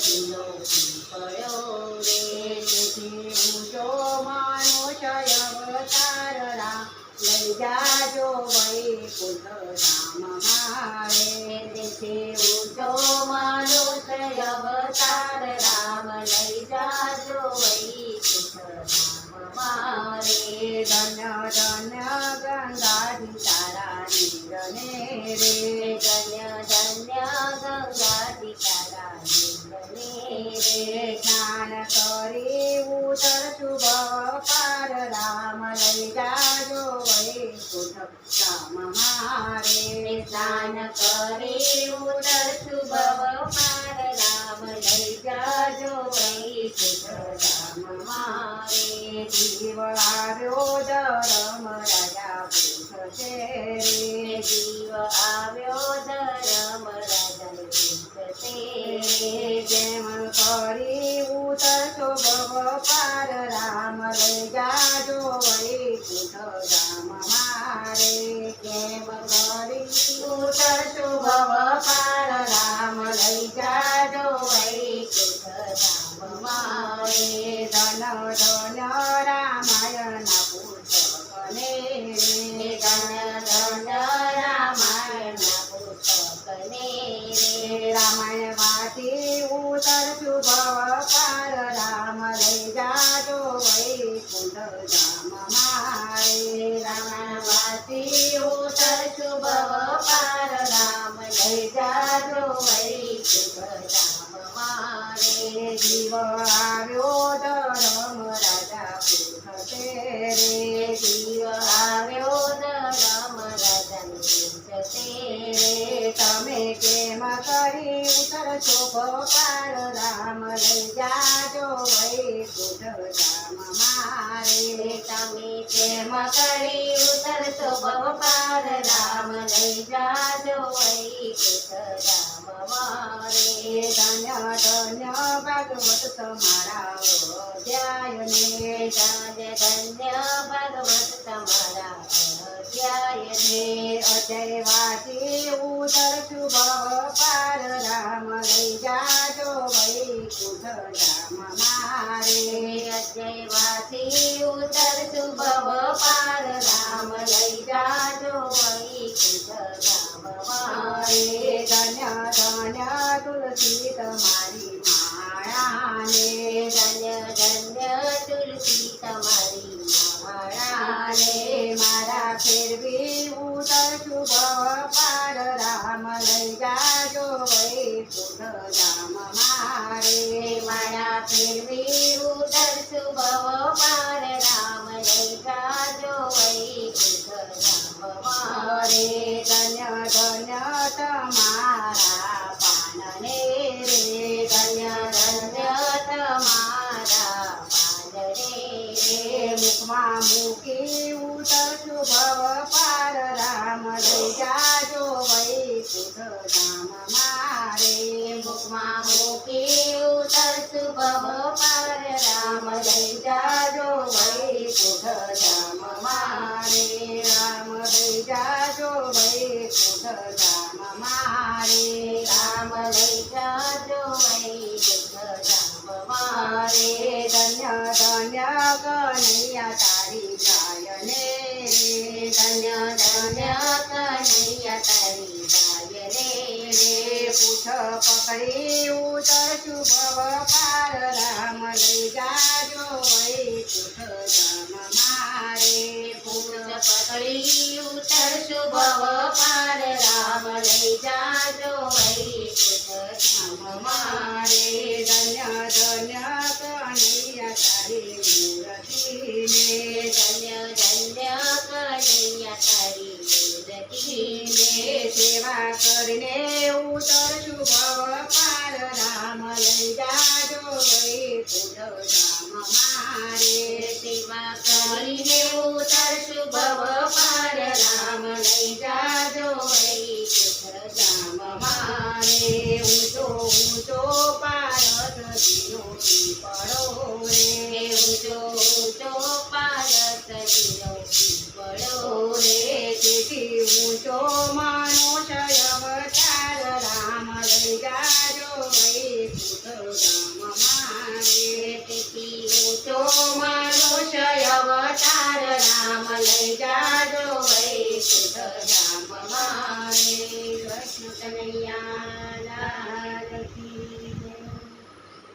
પારસજીનો પીપળો રે તેથી મનુષ્ય અવતાર રામ લઈ જાજો વૈકુંઠ રામ મારે તેથી ઊંચો મનુષ્ય અવતાર રામ લઈ જાજો ધામ મારે ધન્ય ધન્ય ગંગાજી તારા નીરને રે નીરને રે સ્નાન કરી ઉતરશું ભવ પાર રામ લઈ જાજો વૈકુંઠ ધામ મારે સ્નાન કરી ઉતરશું ભવ વૈકુંઠ મારે કેમ કરી ઉતરશો ભવ પાર રામ લઈ જાજો વૈકુંઠ મારે ધન ધન રામાયણ પુસ્તકને રે ધન ધન રામાયણ પુસ્તકને રામાયણ વાંચી ઉતરશું ભવ પાર રામ લઈ જાજો વૈકુંઠ ધામ મારે રે તમે કેમ કરી ઉતરશો? ભોપાલ રામ લઈ જાજો વૈકુંઠ મારે. તમે કેમ કરી ઉતરશો? ભોપાલ રામ લઈ જાજો વૈકુંઠ મારે. ધન્ય ધન્ય, ભાગવત તમારા અધ્યાય ને ધન્ય ધન્ય વાસી ઉતરશું ભવ પાર રામ, લઈ જાજો વૈકુંઠ ધામ મારે. અજય વાસી ઉતરશું ભવ પાર રામ, લઈ ધન્ય ધન્ય તમારા પાનને રે ધન્ય ધન્ય તમારા પાનને રે મુખમાં મૂકી ઉતરશું ભવ પાર રામ લઈ જાજો વૈકુંઠ ધામ મારે મુખમાં મૂકી ઉતરશું ભવ પાર રામ લઈ જાજો વૈકુંઠ ધામ ધામ મારે રામ લઈ જાજો વૈકુંઠ ધામ મારે ધન્ય ધન્ય કનૈયા તારી ગાયને રે ધન્ય ધન્ય કનૈયા તારી ગાયને રે પૂછ પકડી ઉતર શુભ પાર રામ લઈ જાજો પકડી ઉતર શુભ જાજો મારે ધન્ય ધન્ય કનૈયા તારી મૂર્તિને ધન્ય ધન્ય કનૈયા તારી મૂર્તિને સેવા કરીને ઉતરશું ભવ પાર રામ લઈ જાજો વૈકુંઠ ધામ મારે સેવા કરીને ઉતરશું ભવ પાર રામ લઈ જાજો તો પાર નદીનો પીપળો રે ઊંચો ઊંચો પાર નદીનો પીપળો રે તેથી ઊંચો માનો અવતાર રામ લઈ જાજો ભાઈ પૂતો મારે તેથી ઊંચો માનો અવતાર રામ લઈ જાજો ભાઈ પૂતો રામ મારે કી.